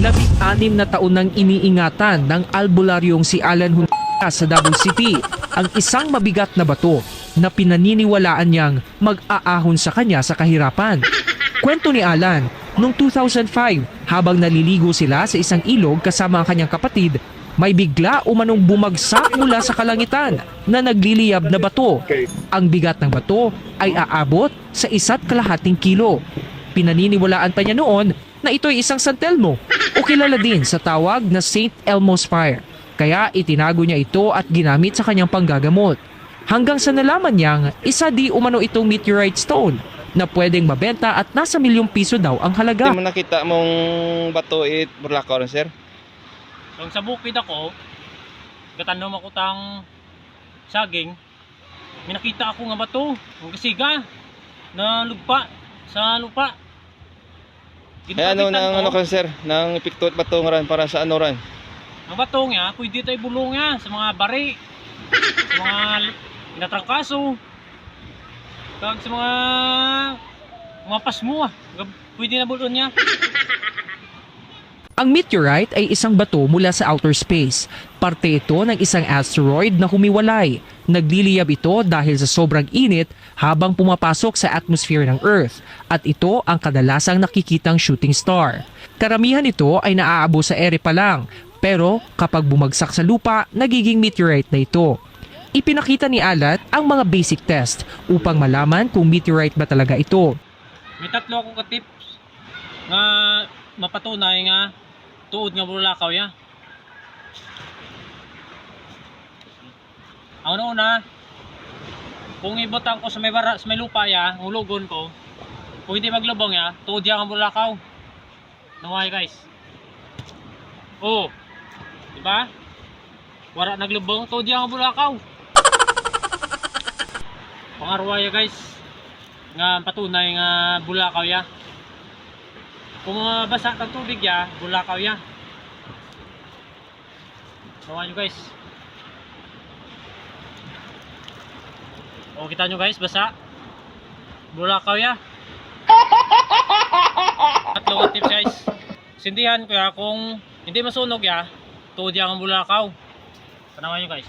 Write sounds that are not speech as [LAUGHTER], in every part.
Labing-anim na taon nang iniingatan ng albularyong si Alan Hunta sa Davao City ang isang mabigat na bato na pinaniniwalaan niyang mag-aahon sa kanya sa kahirapan. Kwento ni Alan, noong 2005 habang naliligo sila sa isang ilog kasama ang kanyang kapatid, may bigla umanong bumagsak mula sa kalangitan na nagliliyab na bato. Ang bigat ng bato ay aabot sa isa't kalahating kilo. Pinaniniwalaan pa niya noon na ito'y isang San Telmo o kilala din sa tawag na St. Elmo's Fire. Kaya itinago niya ito at ginamit sa kanyang panggagamot. Hanggang sa nalaman niyang isa di umano itong meteorite stone na pwedeng mabenta at nasa milyong piso daw ang halaga. Hindi mo nakita mong bato it Burlakaw ron, sir? Kung sa bukid ako, gatanom ako tang saging, may nakita ako nga bato, ang kasiga, na lugpa, sa lupa. Ay ano nang ko, ano kan sir, nang ipiktot bato nga ran para sa ano ran? Ang bato nga, pwede tayo bulong nga sa mga bari, sa mga inatrangkaso, kag sa mga mga pasmo ah. Pwede na bulon niya. Ang meteorite ay isang bato mula sa outer space. Parte ito ng isang asteroid na humiwalay. Nagliliyab ito dahil sa sobrang init habang pumapasok sa atmosphere ng Earth at ito ang kadalasang nakikitang shooting star. Karamihan ito ay naaabo sa ere pa lang pero kapag bumagsak sa lupa, nagiging meteorite na ito. Ipinakita ni Alat ang mga basic test upang malaman kung meteorite ba talaga ito. May tatlo akong ka-tips nga mapatunay nga tuod nga bulakaw ya. Ang una, kung ibutang ko sa may bara, sa may lupa ya, hulugon ko, kung hindi maglubong ya, tuod ya ang bulakaw. Naway guys. Oh. Di ba? Wara naglubong, tuod ya ang bulakaw. Pangarwa ya guys nga patunay nga bulakaw ya. Kung uh, basa ng tubig ya, bulakaw ya. Sawa nyo guys. O kita nyo guys, basa. Bulakaw ya. [LAUGHS] Tatlong tips guys. Sindihan ko ya kung hindi masunog ya, tuod ya ang bulakaw. Tanawan nyo guys.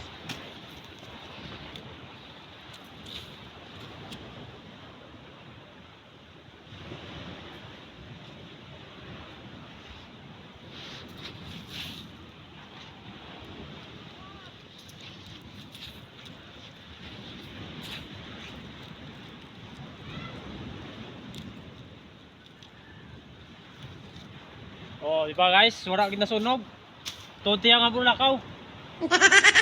Oh, di ba guys? Wala gid nasunog. Tunti ang bulakaw. [LAUGHS]